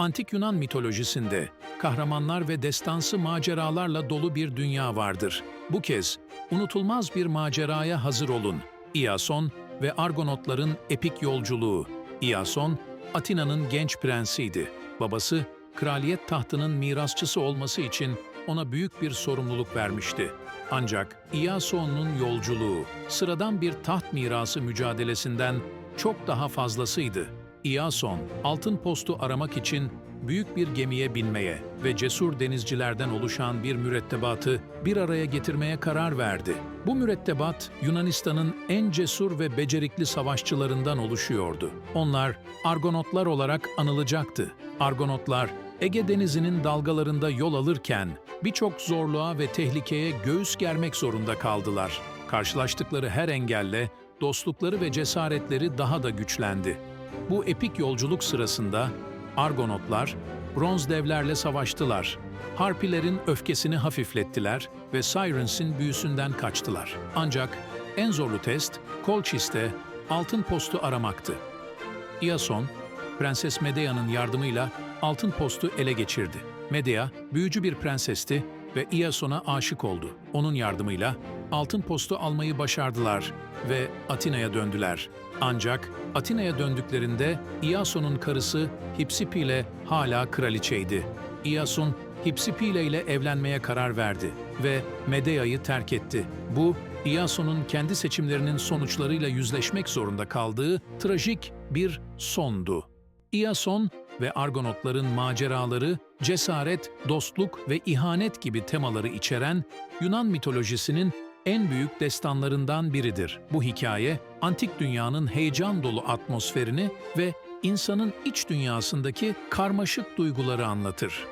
Antik Yunan mitolojisinde kahramanlar ve destansı maceralarla dolu bir dünya vardır. Bu kez unutulmaz bir maceraya hazır olun. İason ve Argonotların epik yolculuğu. İason, Atina'nın genç prensiydi. Babası, kraliyet tahtının mirasçısı olması için ona büyük bir sorumluluk vermişti. Ancak İason'un yolculuğu sıradan bir taht mirası mücadelesinden çok daha fazlasıydı. İason, altın postu aramak için büyük bir gemiye binmeye ve cesur denizcilerden oluşan bir mürettebatı bir araya getirmeye karar verdi. Bu mürettebat Yunanistan'ın en cesur ve becerikli savaşçılarından oluşuyordu. Onlar Argonotlar olarak anılacaktı. Argonotlar Ege Denizi'nin dalgalarında yol alırken birçok zorluğa ve tehlikeye göğüs germek zorunda kaldılar. Karşılaştıkları her engelle dostlukları ve cesaretleri daha da güçlendi. Bu epik yolculuk sırasında Argonotlar bronz devlerle savaştılar. Harpilerin öfkesini hafiflettiler ve Sirens'in büyüsünden kaçtılar. Ancak en zorlu test Kolchis'te altın postu aramaktı. Iason, Prenses Medea'nın yardımıyla altın postu ele geçirdi. Medea, büyücü bir prensesti ve Iason'a aşık oldu. Onun yardımıyla altın postu almayı başardılar ve Atina'ya döndüler. Ancak Atina'ya döndüklerinde Iason'un karısı Hipsipile hala kraliçeydi. Iason, Hipsipile ile evlenmeye karar verdi ve Medea'yı terk etti. Bu, Iason'un kendi seçimlerinin sonuçlarıyla yüzleşmek zorunda kaldığı trajik bir sondu. Iason ve Argonotların maceraları, cesaret, dostluk ve ihanet gibi temaları içeren Yunan mitolojisinin en büyük destanlarından biridir. Bu hikaye, antik dünyanın heyecan dolu atmosferini ve insanın iç dünyasındaki karmaşık duyguları anlatır.